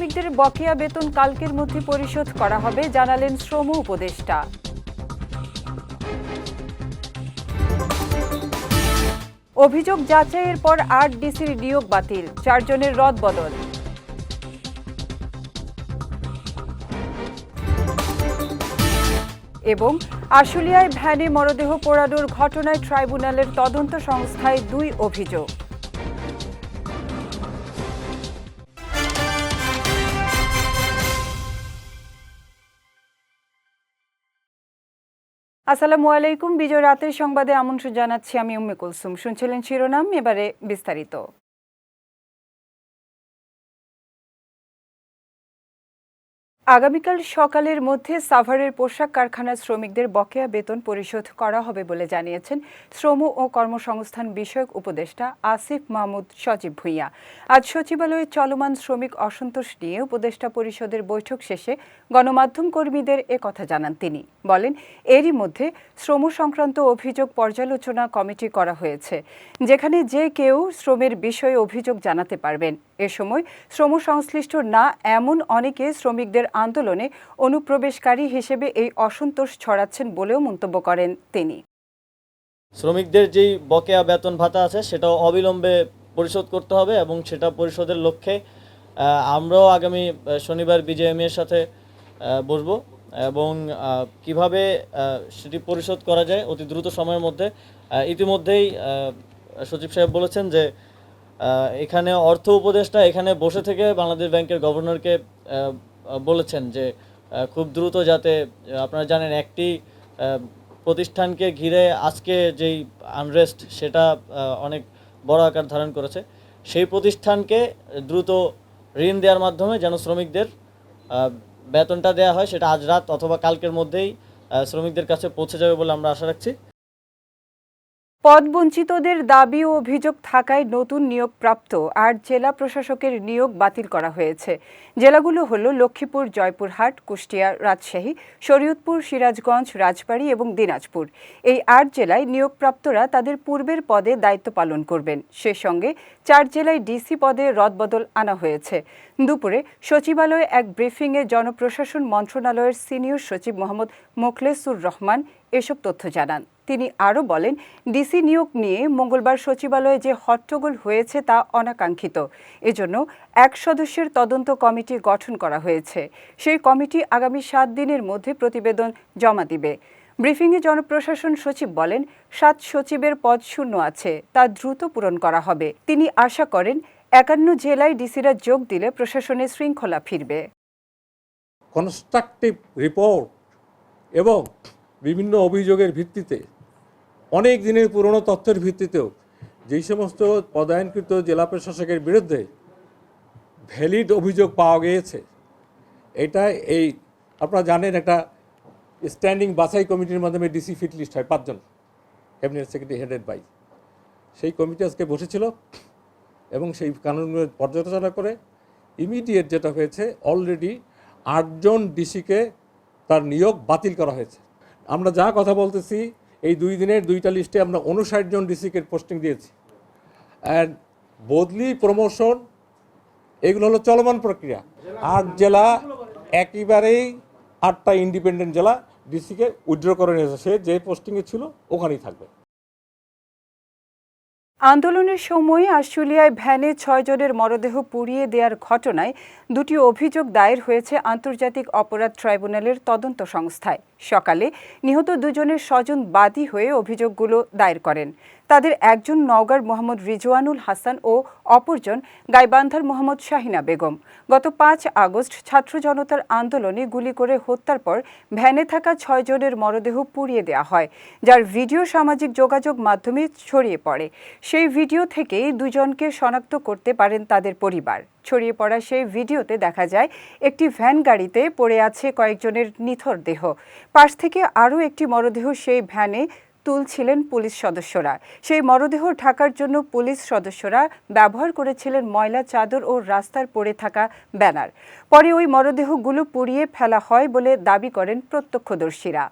শ্রমিকদের বকেয়া বেতন কালকের মধ্যে পরিশোধ করা হবে, জানালেন শ্রম উপদেষ্টা। অভিযোগ যাচাইয়ের পর আট ডিসির নিয়োগ বাতিল, চারজনের রদবদল এবং আশুলিয়ায় ভ্যানে মরদেহ পোড়ানোর ঘটনায় ট্রাইব্যুনালের তদন্ত সংস্থায় দুই অভিযোগ। আসসালামু আলাইকুম। বিজয় রাতের সংবাদে আমন্ত্রণ জানাচ্ছি আমি উম্মে কুলসুম। শুনছিলেন শিরোনাম এবারে বিস্তারিত। আগামীকাল সকালের মধ্যে সাভারের পোশাক কারখানার শ্রমিকদের বকেয়া বেতন পরিশোধ করা হবে বলে জানিয়েছেন শ্রম ও কর্মসংস্থান বিষয়ক উপদেষ্টা আসিফ মাহমুদ সজীব ভুঁইয়া। আজ সচিবালয়ে চলমান শ্রমিক অসন্তোষ নিয়ে উপদেষ্টা পরিষদের বৈঠক শেষে গণমাধ্যম কর্মীদের কথা জানান তিনি। বলেন, এরই মধ্যে শ্রম সংক্রান্ত অভিযোগ পর্যালোচনা কমিটি করা হয়েছে, যেখানে যে কেউ শ্রমের বিষয়ে অভিযোগ জানাতে পারবেন। এ সময় শ্রম সংশ্লিষ্ট না এমন অনেকে শ্রমিকদের আন্দোলনে অনুপ্রবেশকারী হিসেবে এই অসন্তোষ ছড়াচ্ছেন বলেও মন্তব্য করেন তিনি। শ্রমিকদের যেই বকেয়া বেতন ভাতা আছে সেটাও অবিলম্বে পরিশোধ করতে হবে এবং সেটা পরিশোধের লক্ষ্যে আমরাও আগামী শনিবার বিজেএমএ এর সাথে বসবো এবং কীভাবে সেটি পরিশোধ করা যায় অতি দ্রুত সময়ের মধ্যে ইতিমধ্যেই সচিব সাহেব বলেছেন যে এখানে অর্থ উপদেষ্টা এখানে বসে থেকে বাংলাদেশ ব্যাংকের গভর্নরকে বলেছেন যে খুব দ্রুত যাতে আপনারা জানেন একটি প্রতিষ্ঠানকে ঘিরে আজকে যেই আনরেস্ট সেটা অনেক বড় আকার ধারণ করেছে। সেই প্রতিষ্ঠানকে দ্রুত ঋণ দেওয়ার মাধ্যমে যেন শ্রমিকদের বেতনটা দেওয়া হয়, সেটা আজ রাত অথবা কালকের মধ্যেই শ্রমিকদের কাছে পৌঁছে যাবে বলে আমরা আশা রাখছি। পদবঞ্চিতদের দাবি ও অভিযোগ থাকায় নতুন নিয়োগ প্রাপ্ত আর জেলা প্রশাসকের নিয়োগ বাতিল করা হয়েছে। জেলাগুলো হল লক্ষ্মীপুর, জয়পুরহাট, কুষ্টিয়া, রাজশাহী, শরীয়তপুর, সিরাজগঞ্জ, রাজবাড়ী এবং দিনাজপুর। এই আট জেলায় নিয়োগপ্রাপ্তরা তাদের পূর্বের পদে দায়িত্ব পালন করবেন। সে সঙ্গে চার জেলায় ডিসি পদে রদবদল আনা হয়েছে। দুপুরে সচিবালয়ে এক ব্রিফিংয়ে জনপ্রশাসন মন্ত্রণালয়ের সিনিয়র সচিব মোহাম্মদ মোখলেসুর রহমান এসব তথ্য জানান। তিনি আরও বলেন, ডিসি নিয়োগ নিয়ে মঙ্গলবার সচিবালয়ে যে হট্টগোল হয়েছে তা অনাকাঙ্ক্ষিত। এজন্য এক সদস্যের তদন্ত কমিটি গঠন করা হয়েছে। সেই কমিটি আগামী সাত দিনের মধ্যে প্রতিবেদন জমা দিবে। ব্রিফিংয়ে জনপ্রশাসন সচিব বলেন, সাত সচিবের পদ শূন্য আছে, তা দ্রুত পূরণ করা হবে। তিনি আশা করেন, একান্ন জেলায় ডিসিরা যোগ দিলে প্রশাসনে শৃঙ্খলা ফিরবে। কনস্ট্রাকটিভ রিপোর্ট এবং বিভিন্ন অভিযোগের ভিত্তিতে, অনেক দিনের পুরনো তথ্যের ভিত্তিতেও যেই সমস্ত পদায়নকৃত জেলা প্রশাসকের বিরুদ্ধে ভ্যালিড অভিযোগ পাওয়া গিয়েছে এটা এই, আপনারা জানেন একটা স্ট্যান্ডিং বাছাই কমিটির মাধ্যমে ডিসি ফিট লিস্ট হয় পাঁচজন, ক্যাবিনেট সেক্রেটারি হেডেড বাই। সেই কমিটি আজকে বসেছিল এবং সেই কানুনগুলো পর্যালোচনা করে ইমিডিয়েট যেটা হয়েছে, অলরেডি আটজন ডিসিকে তার নিয়োগ বাতিল করা হয়েছে। আমরা যা কথা বলতেছি, এই দুই দিনের দুইটা লিস্টে আমরা উনষাট জন ডিসিকে পোস্টিং দিয়েছি। অ্যান্ড বদলি প্রমোশন এগুলো হলো চলমান প্রক্রিয়া। আট জেলা একেবারেই আটটা ইন্ডিপেন্ডেন্ট জেলা ডিসিকে উইড্র করে নিয়েছে সে যে পোস্টিংয়ে ছিল, ওখানেই থাকবে। আন্দোলনের সময় আশুলিয়ায় ভ্যানে ছয় জনের মরদেহ পুড়িয়ে দেওয়ার ঘটনায় দুটি অভিযোগ দায়ের হয়েছে আন্তর্জাতিক অপরাধ ট্রাইব্যুনালের তদন্ত সংস্থায়। সকালে নিহত দুজনের স্বজন বাদী হয়ে অভিযোগগুলো দায়ের করেন। তাদের একজন নওগাঁর মোহাম্মদ রিজওয়ানুল হাসান ও অপরজন গাইবান্ধার মোহাম্মদ শাহিনা বেগম। গত পাঁচ আগস্ট ছাত্র জনতার আন্দোলনে গুলি করে হত্যার পর ভ্যানে থাকা ছয় জনের মরদেহ পুড়িয়ে দেওয়া হয়, যার ভিডিও সামাজিক যোগাযোগ মাধ্যমে ছড়িয়ে পড়ে। সেই ভিডিও থেকেই দুজনকে শনাক্ত করতে পারেন তাদের পরিবার। ছড়িয়ে পড়া সেই ভিডিওতে দেখা যায়, একটি ভ্যান গাড়িতে পড়ে আছে কয়েকজনের নিথর দেহ। পাশ থেকে আরও একটি মরদেহ সেই ভ্যানে তুলছিলেন পুলিশ সদস্যরা। সেই মরদেহ ঢাকার জন্য পুলিশ সদস্যরা ব্যবহার করেছিলেন ময়লা, চাদর ও রাস্তার পড়ে থাকা ব্যানার। পরে ওই মরদেহগুলো পুড়িয়ে ফেলা হয় বলে দাবি করেন প্রত্যক্ষদর্শীরা।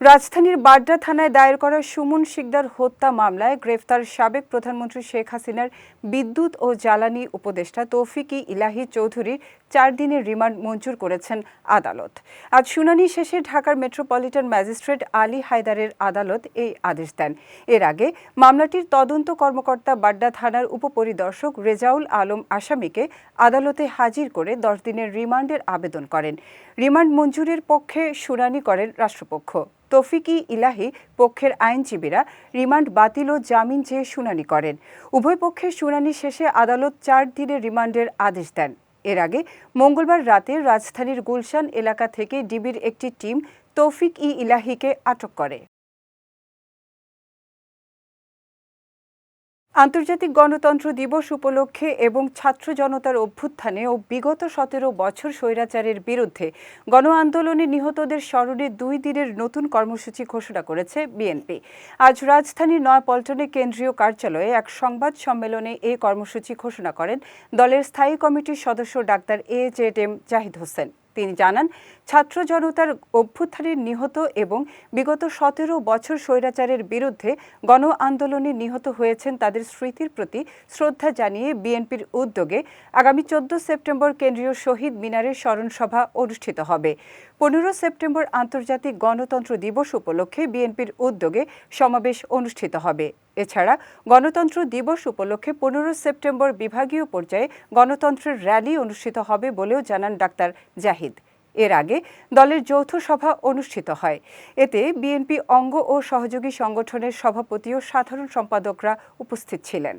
রাজধানীর বাড্ডা থানায় দায়ের করা সুমন শিকদার হত্যা মামলায় গ্রেফতার সাবেক প্রধানমন্ত্রী শেখ হাসিনার বিদ্যুৎ ও জ্বালানি উপদেষ্টা তৌফিকি ইলাহি চৌধুরীর চার দিনের রিমান্ড মঞ্জুর করেছেন আদালত। আজ শুনানি শেষে ঢাকার মেট্রোপলিটন ম্যাজিস্ট্রেট আলী হায়দারের আদালত এই আদেশ দেন। এর আগে মামলাটির তদন্ত কর্মকর্তা বাড্ডা থানার উপপরিদর্শক রেজাউল আলম আসামিকে আদালতে হাজির করে দশ দিনের রিমান্ডের আবেদন করেন। রিমান্ড মঞ্জুরের পক্ষে শুনানি করেন রাষ্ট্রপক্ষ। তফিকি ইলাহি পক্ষের আইনজীবীরা রিমান্ড বাতিল ও জামিন চেয়ে শুনানি করেন। উভয় পক্ষের শুনানি শেষে আদালত চার দিনের রিমান্ডের আদেশ দেন। এর আগে মঙ্গলবার রাতে রাজধানীর গুলশান এলাকা থেকে ডিবির একটি টিম তৌফিক ই ইলাহিকে আটক করে। আন্তর্জাতিক গণতন্ত্র দিবস উপলক্ষে এবং ছাত্র জনতার অভ্যুত্থানে ও বিগত সতেরো বছর স্বৈরাচারের বিরুদ্ধে গণ আন্দোলনে নিহতদের স্মরণে দুই দিনের নতুন কর্মসূচি ঘোষণা করেছে বিএনপি। আজ রাজধানীর নয়াপল্টনে কেন্দ্রীয় কার্যালয়ে এক সংবাদ সম্মেলনে এই কর্মসূচি ঘোষণা করেন দলের স্থায়ী কমিটির সদস্য doctor A Z M Zahid Hossain. তিনি জানান, ছাত্র জনতার অভ্যুত্থানে নিহত এবং বিগত সতেরো বছর স্বৈরাচারের বিরুদ্ধে গণ আন্দোলনে নিহত হয়েছেন তাদের স্মৃতির প্রতি শ্রদ্ধা জানিয়ে বিএনপির উদ্যোগে আগামী চোদ্দ সেপ্টেম্বর কেন্দ্রীয় শহীদ মিনারের স্মরণসভা অনুষ্ঠিত হবে। পনেরো সেপ্টেম্বর আন্তর্জাতিক গণতন্ত্র দিবস উপলক্ষে বিএনপির উদ্যোগে সমাবেশ অনুষ্ঠিত হবে। এছাড়া গণতন্ত্র দিবস উপলক্ষে পনেরো সেপ্টেম্বর বিভাগীয় পর্যায়ে গণতন্ত্রের র্যালি অনুষ্ঠিত হবে বলেও জানান ডাক্তার জাহিদ। এর আগে দলের যৌথ সভা অনুষ্ঠিত হয়। এতে বিএনপি অঙ্গ ও সহযোগী সংগঠনের সভাপতি ও সাধারণ সম্পাদকরা উপস্থিত ছিলেন।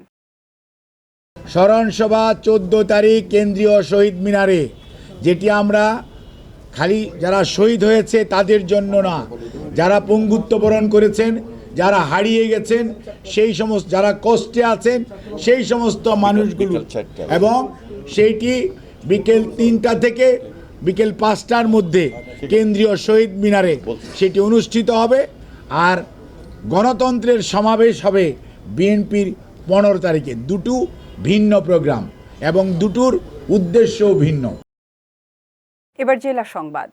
স্মরণসভা চোদ্দ তারিখ কেন্দ্রীয় শহীদ মিনারে, যেটি আমরা খালি যারা শহীদ হয়েছে তাদের জন্য না। যারা পঙ্গুত্ব বরণ করেছেন যারা হারিয়ে গেছেন সেই সমস্ত যারা কষ্টে আছেন সেই সমস্ত মানুষগুলো। এবং সেইটি বিকেল তিনটা থেকে বিকেল পাঁচটার মধ্যে কেন্দ্রীয় শহীদ মিনারে সেটি অনুষ্ঠিত হবে। আর গণতন্ত্রের সমাবেশ হবে বিএনপির পনেরো তারিখে। দুটো ভিন্ন প্রোগ্রাম এবং দুটোর উদ্দেশ্যও ভিন্ন। এবার জেলা সংবাদ।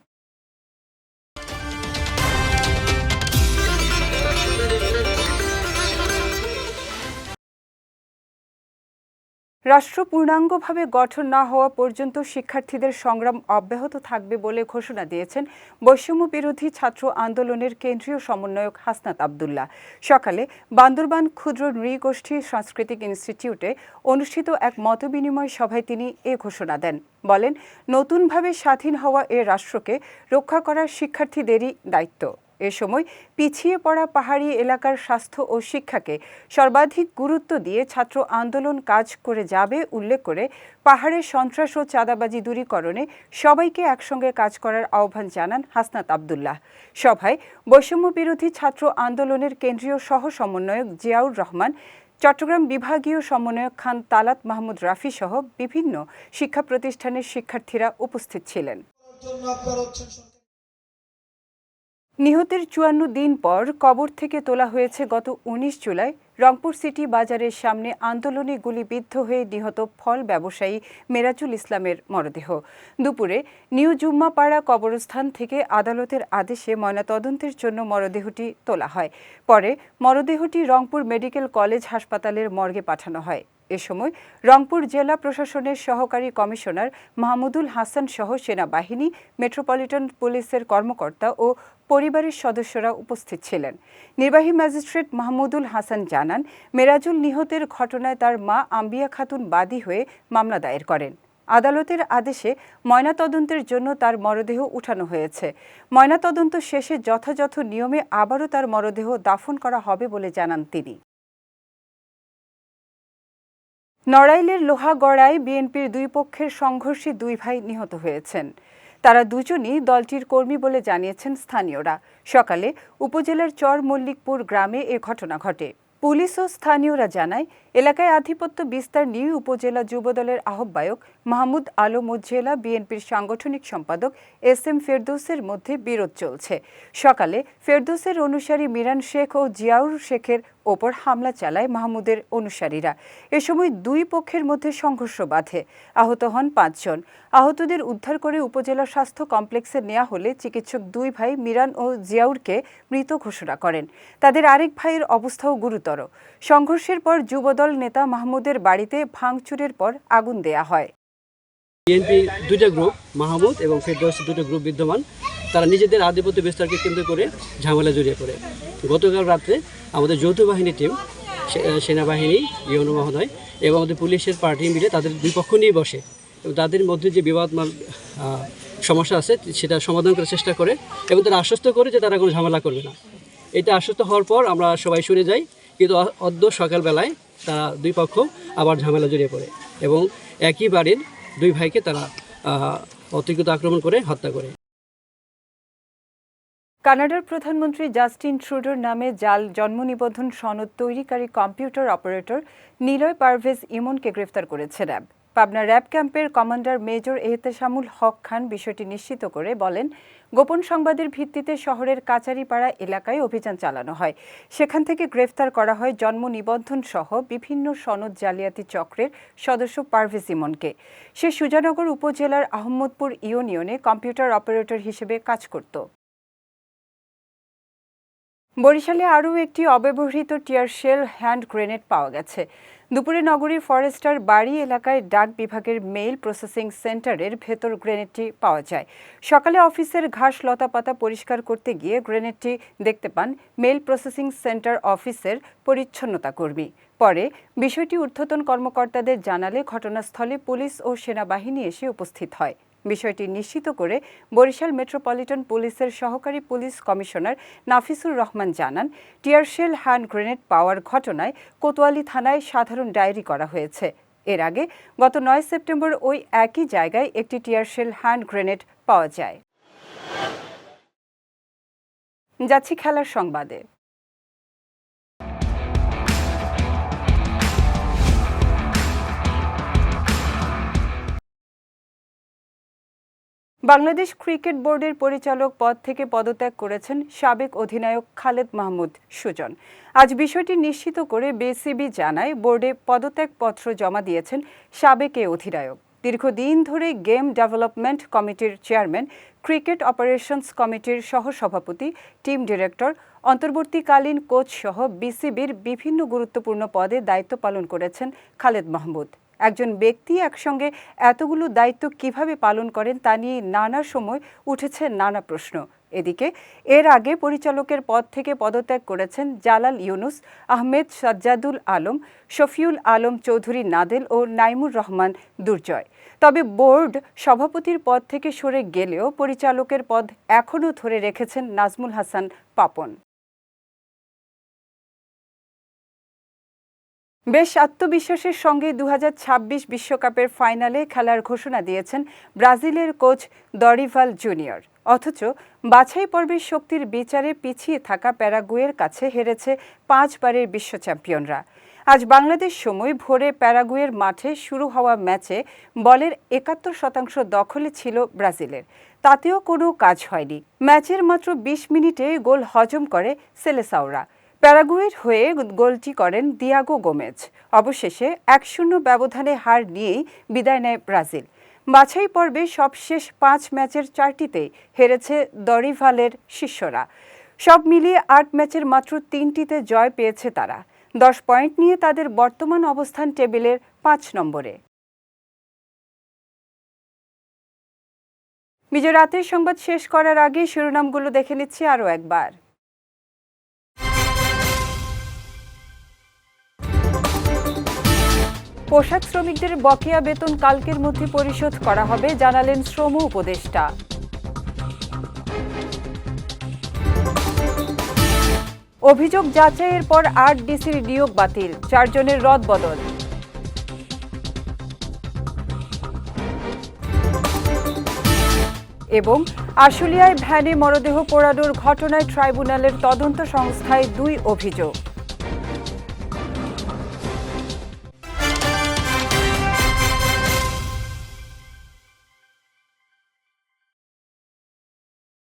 রাষ্ট্র পূর্ণাঙ্গভাবে গঠন না হওয়া পর্যন্ত শিক্ষার্থীদের সংগ্রাম অব্যাহত থাকবে বলে ঘোষণা দিয়েছেন বৈষম্য বিরোধী ছাত্র আন্দোলনের কেন্দ্রীয় সমন্বয়ক হাসনাত আবদুল্লাহ। সকালে বান্দরবান ক্ষুদ্র নৃগোষ্ঠী সাংস্কৃতিক ইনস্টিটিউটে অনুষ্ঠিত এক মতবিনিময় সভায় তিনি এ ঘোষণা দেন। বলেন, নতুনভাবে স্বাধীন হওয়া এ রাষ্ট্রকে রক্ষা করা শিক্ষার্থীদেরই দায়িত্ব। এ সময় পিছিয়ে পড়া পাহাড়ি এলাকার স্বাস্থ্য ও শিক্ষাকে সর্বাধিক গুরুত্ব দিয়ে ছাত্র আন্দোলন কাজ করে যাবে উল্লেখ করে পাহাড়ের সন্ত্রাস ও চাঁদাবাজি দূরীকরণে সবাইকে একসঙ্গে কাজ করার আহ্বান জানান হাসনাত আবদুল্লাহ। সভায় বৈষম্য বিরোধী ছাত্র আন্দোলনের কেন্দ্রীয় সহ সমন্বয়ক জিয়াউর রহমান, চট্টগ্রাম বিভাগীয় সমন্বয়ক খান তালাত মাহমুদ রাফি সহ বিভিন্ন শিক্ষা প্রতিষ্ঠানের শিক্ষার্থীরা উপস্থিত ছিলেন। নিহতের চুয়ান্ন দিন পর কবর থেকে তোলা হয়েছে গত উনিশ জুলাই রংপুর সিটি বাজারের সামনে আন্দোলনে গুলিবিদ্ধ হয়ে নিহত ফল ব্যবসায়ী মেরাজুল ইসলামের মরদেহ। দুপুরে নিউ জুম্মাপাড়া কবরস্থান থেকে আদালতের আদেশে ময়নাতদন্তের জন্য মরদেহটি তোলা হয়। পরে মরদেহটি রংপুর মেডিকেল কলেজ হাসপাতালের মর্গে পাঠানো হয়। এ সময় রংপুর জেলা প্রশাসনের সহকারী কমিশনার মাহমুদুল হাসান সহ সেনাবাহিনী, মেট্রোপলিটন পুলিশের কর্মকর্তা ও পরিবারের সদস্যরা উপস্থিত ছিলেন। নির্বাহী ম্যাজিস্ট্রেট মাহমুদুল হাসান জানান, মেরাজুল নিহতের ঘটনায় তার মা আম্বিয়া খাতুন বাদী হয়ে মামলা দায়ের করেন। আদালতের আদেশে ময়নাতদন্তের জন্য তার মরদেহ উঠানো হয়েছে। ময়নাতদন্ত শেষে যথাযথ নিয়মে আবারও তার মরদেহ দাফন করা হবে বলে জানান তিনি। নড়াইলের লোহাগড়ায় বিএনপির দুই পক্ষের সংঘর্ষে দুই ভাই নিহত হয়েছেন। তারা দুজনই দলটির কর্মী বলে জানিয়েছেন স্থানীয়রা। সকালে উপজেলার চর মল্লিকপুর গ্রামে এ ঘটনা ঘটে। পুলিশ ও স্থানীয়রা জানায়, এলাকায় আধিপত্য বিস্তার নিয়ে উপজেলা যুবদলের আহ্বায়ক মাহমুদ আলম ও জেলা বিএনপির সাংগঠনিক সম্পাদক এস এম ফেরদৌসের মধ্যে বিরোধ চলছে। সকালে ফেরদৌসের অনুসারী মিরান শেখ ও জিয়াউর শেখের ওপর হামলা চালায় মাহমুদের অনুসারীরা। এ সময় দুই পক্ষের মধ্যে সংঘর্ষ বাধে। আহত হন পাঁচজন আহতদের উদ্ধার করে উপজেলা স্বাস্থ্য কমপ্লেক্সে নেওয়া হলে চিকিৎসক দুই ভাই মিরান ও জিয়াউরকে মৃত ঘোষণা করেন। তাদের আরেক ভাইয়ের অবস্থাও গুরুতর। সংঘর্ষের পর যুবদল নেতা মাহমুদের বাড়িতে ভাঙচুরের পর আগুন দেয়া হয়। বিএনপি দুইটা গ্রুপ মাহমুদ এবং ফেরদৌস দুটো গ্রুপ বিদ্যমান। তারা নিজেদের আধিপত্য বিস্তারকে কেন্দ্র করে ঝামেলা জড়িয়ে পড়ে। গতকাল রাত্রে আমাদের যৌথ বাহিনী টিম সেনাবাহিনী, ইউনো মহোদয় এবং আমাদের পুলিশের পার্টি মিলে তাদের দুই পক্ষ নিয়ে বসে। এবং তাদের মধ্যে যে বিবাদমান সমস্যা আছে, সেটা সমাধান করার চেষ্টা করে এবং তারা আশ্বস্ত করে যে তারা কোনো ঝামেলা করবে না। এটা আশ্বস্ত হওয়ার পর আমরা সবাই সরে যাই, কিন্তু অদ্য সকালবেলায় তারা দুই পক্ষ আবার ঝামেলা জড়িয়ে পড়ে। এবং একই বাড়ির দুই ভাইকে তারা অতিরিক্ত আক্রমণ করে হত্যা করে। কানাডার প্রধানমন্ত্রী জাস্টিন ট্রুডোর নামে জাল জন্ম নিবন্ধন সনদ তৈরিকারী কম্পিউটার অপারেটর নিলয় পারভেজ ইমনকে গ্রেফতার করেছে র্যাব। পাবনা র্যাব ক্যাম্পের কমান্ডার মেজর এহতেশামুল হক খান বিষয়টি নিশ্চিত করে বলেন, গোপন সংবাদের ভিত্তিতে শহরের কাচারিপাড়া এলাকায় অভিযান চালানো হয়। সেখান থেকে গ্রেফতার করা হয় জন্ম নিবন্ধন সহ বিভিন্ন সনদ জালিয়াতি চক্রের সদস্য পারভেজ ইমনকে। সে সুজানগর উপজেলার আহমদপুর ইউনিয়নে কম্পিউটার অপারেটর হিসেবে কাজ করত। বরিশালে আরও একটি অব্যবহৃত টিয়ার শেল হ্যান্ড গ্রেনেড পাওয়া গেছে। দুপুরে নগরীর ফরেস্টার বাড়ি এলাকায় ডাক বিভাগের মেইল প্রসেসিং সেন্টারের ভেতর গ্রেনেডটি পাওয়া যায়। সকালে অফিসের ঘাস লতাপাতা পরিষ্কার করতে গিয়ে গ্রেনেডটি দেখতে পান মেইল প্রসেসিং সেন্টার অফিসের পরিচ্ছন্নতা কর্মী। পরে বিষয়টি ঊর্ধ্বতন কর্মকর্তাদের জানালে ঘটনাস্থলে পুলিশ ও সেনাবাহিনী এসে উপস্থিত হয়। বিষয়টি নিশ্চিত করে বরিশাল মেট্রোপলিটন পুলিশের সহকারী পুলিশ কমিশনার নাফিসুর রহমান জানান, টিয়ারশেল হ্যান্ড গ্রেনেড পাওয়ার ঘটনায় কোতোয়ালি থানায় সাধারণ ডায়েরি করা হয়েছে। এর আগে গত নয় সেপ্টেম্বর ওই একই জায়গায় একটি টিয়ারশেল হ্যান্ড গ্রেনেড পাওয়া যায়। যাচ্ছি খেলার সংবাদে। বাংলাদেশ ক্রিকেট বোর্ডের পরিচালক পদ থেকে পদত্যাগ করেছেন সাবেক অধিনায়ক খালেদ মাহমুদ সুজন। আজ বিষয়টি নিশ্চিত করে বিসিবি জানায়, বোর্ডে পদত্যাগপত্র জমা দিয়েছেন সাবেক এ অধিনায়ক। দীর্ঘদিন ধরে গেম ডেভেলপমেন্ট কমিটির চেয়ারম্যান, ক্রিকেট অপারেশনস কমিটির সহসভাপতি, টিম ডিরেক্টর, অন্তর্বর্তীকালীন কোচ সহ বিসিবির বিভিন্ন গুরুত্বপূর্ণ পদে দায়িত্ব পালন করেছেন খালেদ মাহমুদ। একজন ব্যক্তি একসঙ্গে এতগুলো দায়িত্ব কীভাবে পালন করেন তা নিয়ে নানা সময় উঠেছে নানা প্রশ্ন। এদিকে, এর আগে পরিচালকের পদ থেকে পদত্যাগ করেছেন জালাল ইউনুস, আহমেদ সাজ্জাদুল আলম, শফিউল আলম চৌধুরী নাদেল ও নাইমুর রহমান দুর্জয়। তবে বোর্ড সভাপতির পদ থেকে সরে গেলেও পরিচালকের পদ এখনও ধরে রেখেছেন নাজমুল হাসান পাপন। বেশ আত্মবিশ্বাসের সঙ্গে দু বিশ্বকাপের ফাইনালে খেলার ঘোষণা দিয়েছেন ব্রাজিলের কোচ দরিভাল জুনিয়র। অথচ বাছাই পর্বের শক্তির বিচারে পিছিয়ে থাকা প্যারাগুয়ের কাছে হেরেছে পাঁচবারের বিশ্ব চ্যাম্পিয়নরা। আজ বাংলাদেশ সময় ভোরে প্যারাগুয়ের মাঠে শুরু হওয়া ম্যাচে বলের একাত্তর শতাংশ দখলে ছিল ব্রাজিলের। তাতেও কোনো কাজ হয়নি। ম্যাচের মাত্র বিশ মিনিটে গোল হজম করে সেলেসাওরা। প্যারাগুয়ের হয়ে গোলটি করেন দিয়াগো গোমেজ। অবশেষে এক শূন্য ব্যবধানে হার নিয়েই বিদায় নেয় ব্রাজিল। বাছাই পর্বে সবশেষ পাঁচ ম্যাচের চারটিতেই হেরেছে দরিভালের শিষ্যরা। সব মিলিয়ে আট ম্যাচের মাত্র তিনটিতে জয় পেয়েছে তারা। দশ পয়েন্ট নিয়ে তাদের বর্তমান অবস্থান টেবিলের পাঁচ নম্বরে। বিজয় রাতের সংবাদ শেষ করার আগে শিরোনামগুলো দেখে নিচ্ছি আরও একবার। পোশাক শ্রমিকদের বকেয়া বেতন কালকের মধ্যে পরিশোধ করা হবে, জানালেন শ্রম উপদেষ্টা। অভিযোগ যাচাইয়ের পর আট ডিসির নিয়োগ বাতিল, চারজনের রদবদল এবং আশুলিয়ায় ভ্যানে মরদেহ পোড়ানোর ঘটনায় ট্রাইব্যুনালের তদন্ত সংস্থায় দুই অভিযোগ।